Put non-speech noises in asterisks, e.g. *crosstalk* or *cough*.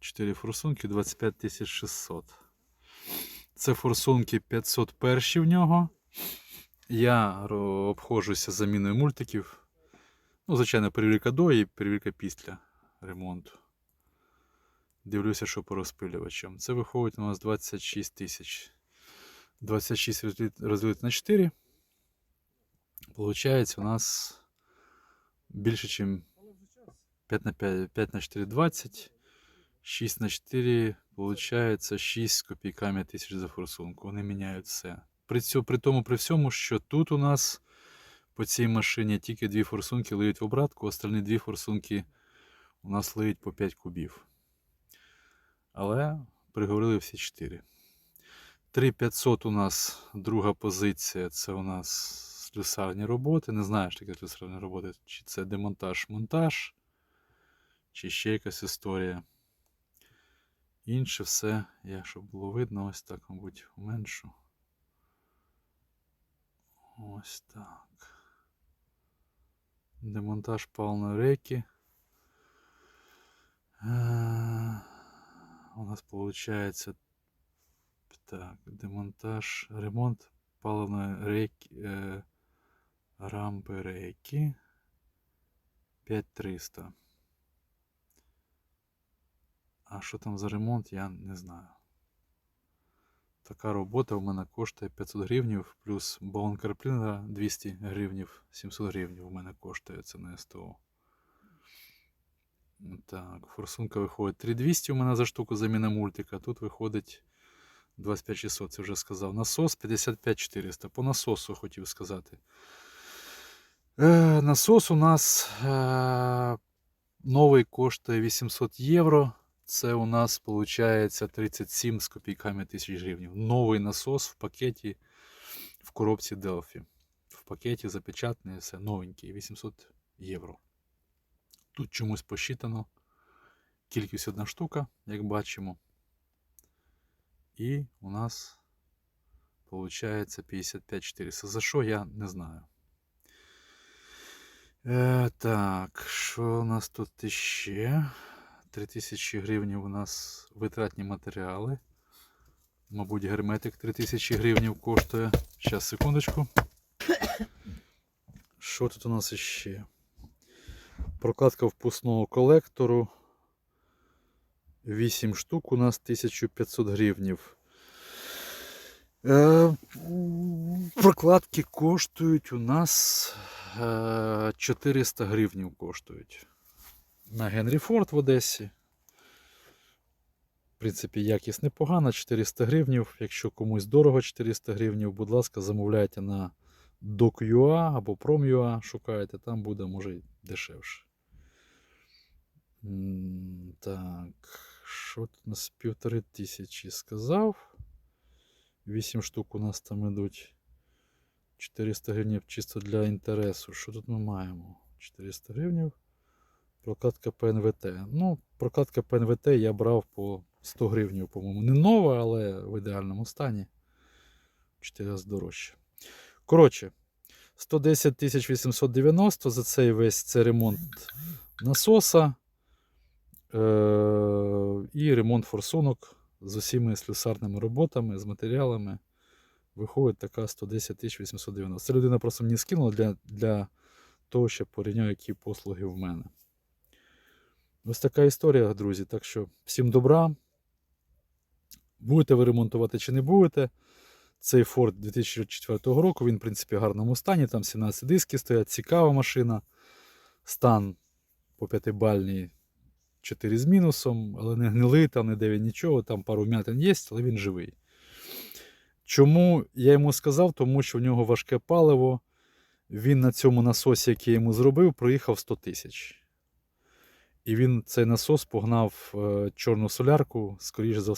4 форсунки 25 600. Це форсунки 501 в нього. Я обходжуся заміною мультиків. Ну, звичайно, перевірка до і перевірка після ремонту. Дивлюся, що по розпилювачам. Це виходить у нас 26 тисяч. 26 розділити- розділити на 4. Получається у нас більше, ніж 5 на 5, 5 на 4 20. 6 на 4 получається 6 з копійками тисяч за форсунку. Вони міняють все. При, цьому, при тому, при всьому, що тут у нас по цій машині тільки дві форсунки лиють в обратку, остальні дві форсунки у нас лиють по 5 кубів. Але приговорили всі 4. 3500 у нас друга позиція. Це у нас слюсарні роботи. Не знаю, що таке слюсарні роботи. Чи це демонтаж-монтаж, чи ще якась історія. Інше все, я, щоб було видно, ось так, мабуть, уменшу. Ось так. Демонтаж палної рейки. Е, У нас получается так, демонтаж, ремонт паливної рейки, е, рампи рейки 5300. А що там за ремонт, я не знаю. Така робота в мене коштує 500 гривнів, плюс балон карплінера 200 гривнів, 700 гривнів у мене коштує це на СТО. Так, форсунка виходить 3200 у мене за штуку заміна мультика. Тут виходить 25600, це вже сказав. Насос 55400. По насосу хотів сказати. Е, насос у нас е, новий коштує 800 євро. Це у нас виходить 37 з копійками тисяч гривень. Новий насос в пакеті в коробці Delphi. В пакеті запечатаний, все новенький, 800 євро. Тут чомусь посчитано. Кількість одна штука, як бачимо. І у нас виходить 55 400. За що я не знаю. Е, так, що у нас тут іще? 3000 гривень у нас витратні матеріали. Мабуть, герметик 3000 гривень коштує. Зараз, секундочку. *coughs* Що тут у нас іще? Прокладка впускного колектору. 8 штук у нас 1500 гривнів. Е, прокладки коштують у нас е, 400 гривнів коштують. На Генрі Форд в Одесі. В принципі, якість непогана, 400 гривнів. Якщо комусь дорого 400 гривнів, будь ласка, замовляйте на Doc.ua або Prom.ua, шукайте, там буде, може, дешевше. Так, що тут у нас півтори тисячі сказав. 8 штук у нас там ідуть. 400 гривень чисто для інтересу. Що тут ми маємо? 400 гривень. Прокладка ПНВТ. Ну, прокладка ПНВТ я брав по 100 гривень, по-моєму. Не нова, але в ідеальному стані. 4 рази дорожче. Коротше, 110 890 за цей весь це ремонт насоса е- і ремонт форсунок з усіма слюсарними роботами, з матеріалами. Виходить така 110 890. Це людина просто мені скинула для, для того, щоб порівняв, які послуги в мене. Ось така історія, друзі. Так що всім добра. Будете ви ремонтувати чи не будете. Цей Ford 2004 року, він, в принципі, в гарному стані. Там 17 диски стоять, цікава машина. Стан по п'ятибальній 4 з мінусом, але не гнилий, там не де він нічого, там пару м'ятин є, але він живий. Чому я йому сказав? Тому що в нього важке паливо. Він на цьому насосі, який я йому зробив, проїхав 100 тисяч. І він цей насос погнав е, чорну солярку, скоріш за все.